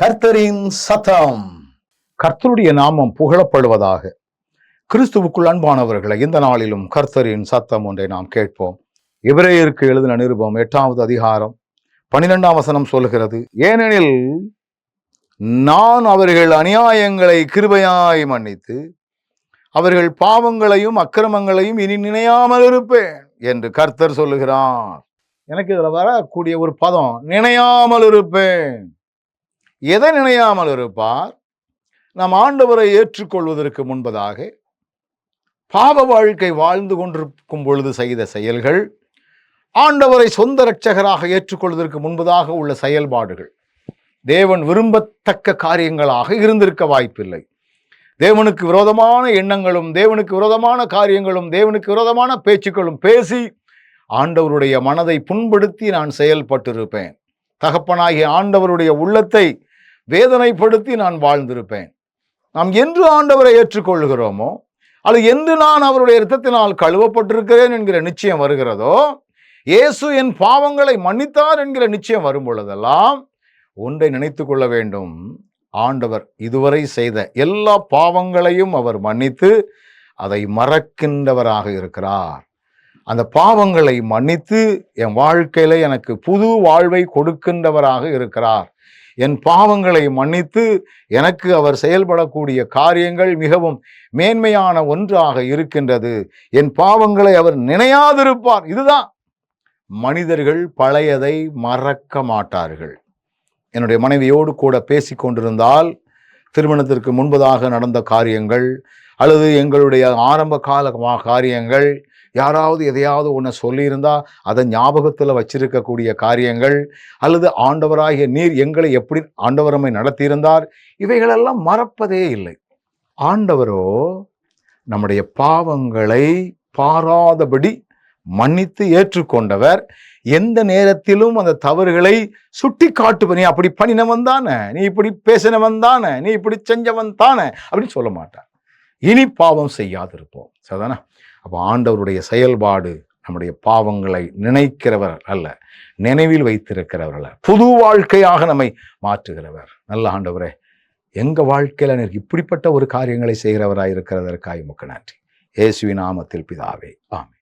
கர்த்தரின் சத்தம். கர்த்தருடைய நாமம் புகழப்படுவதாக. கிறிஸ்துவுக்குள் அன்பானவர்களை இந்த நாளிலும் கர்த்தரின் சத்தம் ஒன்றை நாம் கேட்போம். எபிரேயருக்கு எழுதின நிருபம் எட்டாவது அதிகாரம் பனிரெண்டாம் வசனம் சொல்கிறது ஏனெனில் நான் அவர்கள் அநியாயங்களை கிருபையாய் மன்னித்து அவர்கள் பாவங்களையும் அக்கிரமங்களையும் இனி நினையாமல் இருப்பேன் என்று கர்த்தர் சொல்லுகிறார். எனக்கு இதில் வரக்கூடிய ஒரு பதம் நினையாமல் இருப்பேன் எதை நினையாமல் இருப்பார்? நாம் ஆண்டவரை ஏற்றுக்கொள்வதற்கு முன்பதாக பாவ வாழ்க்கை வாழ்ந்து கொண்டிருக்கும் பொழுது செய்த செயல்கள் ஆண்டவரை சொந்த இரட்சகராக ஏற்றுக்கொள்வதற்கு முன்பதாக உள்ள செயல்பாடுகள். தேவன் விரும்பத்தக்க காரியங்களாக இருந்திருக்க வாய்ப்பில்லை. தேவனுக்கு விரோதமான எண்ணங்களும் தேவனுக்கு விரோதமான காரியங்களும் தேவனுக்கு விரோதமான பேச்சுக்களும் பேசி ஆண்டவருடைய மனதை புண்படுத்தி நான் செயல்பட்டிருப்பேன். தகப்பனாகிய ஆண்டவருடைய உள்ளத்தை வேதனைப்படுத்தி நான் வாழ்ந்திருப்பேன். நாம் என்று ஆண்டவரை ஏற்றுக்கொள்கிறோமோ அது என்று நான் அவருடைய இரத்தத்தினால் கழுவப்பட்டிருக்கிறேன் என்கிற நிச்சயம் வருகிறதோ இயேசு என் பாவங்களை மன்னித்தார் என்கிற நிச்சயம் வரும் பொழுதெல்லாம் ஒன்றை நினைத்து கொள்ள வேண்டும். ஆண்டவர் இதுவரை செய்த எல்லா பாவங்களையும் அவர் மன்னித்து அதை மறக்கின்றவராக இருக்கிறார். அந்த பாவங்களை மன்னித்து என் வாழ்க்கையில எனக்கு புது வாழ்வை கொடுக்கின்றவராக இருக்கிறார். என் பாவங்களை மன்னித்து எனக்கு அவர் செயல்படக்கூடிய காரியங்கள் மிகவும் மேன்மையான ஒன்றாக இருக்கின்றது. என் பாவங்களை அவர் நினையாதிருப்பார். இதுதான். மனிதர்கள் பழையதை மறக்க மாட்டார்கள். என்னுடைய மனைவியோடு கூட பேசி கொண்டிருந்தால் திருமணத்திற்கு முன்பதாக நடந்த காரியங்கள் அல்லது எங்களுடைய ஆரம்ப கால காரியங்கள் யாராவது எதையாவது ஒன்று சொல்லியிருந்தா அதை ஞாபகத்தில் வச்சிருக்கக்கூடிய காரியங்கள் அல்லது ஆண்டவராகிய நீர் எங்களை எப்படி ஆண்டவரமை நடத்தியிருந்தார் இவைகளெல்லாம் மறப்பதே இல்லை. ஆண்டவரோ நம்முடைய பாவங்களை பாராதபடி மன்னித்து ஏற்றுக்கொண்டவர். எந்த நேரத்திலும் அந்த தவறுகளை சுட்டி காட்டுவ நீ அப்படி பண்ணினவன் தானே நீ இப்படி பேசினவன் தானே நீ இப்படி செஞ்சவன் தானே அப்படின்னு சொல்ல மாட்டார். இனி பாவம் செய்யாதிருப்போம். சரிதானே? அப்போ ஆண்டவருடைய செயல்பாடு நம்முடைய பாவங்களை நினைக்கிறவர் அல்ல நினைவில் வைத்திருக்கிறவர் அல்ல. புது வாழ்க்கையாக நம்மை மாற்றுகிறவர். நல்ல ஆண்டவரே எங்கள் வாழ்க்கையில் எனக்கு இப்படிப்பட்ட ஒரு காரியங்களை செய்கிறவராக இருக்கிறதற்காக முக்க நன்றி. இயேசுவின் நாமத்தில் பிதாவே ஆமே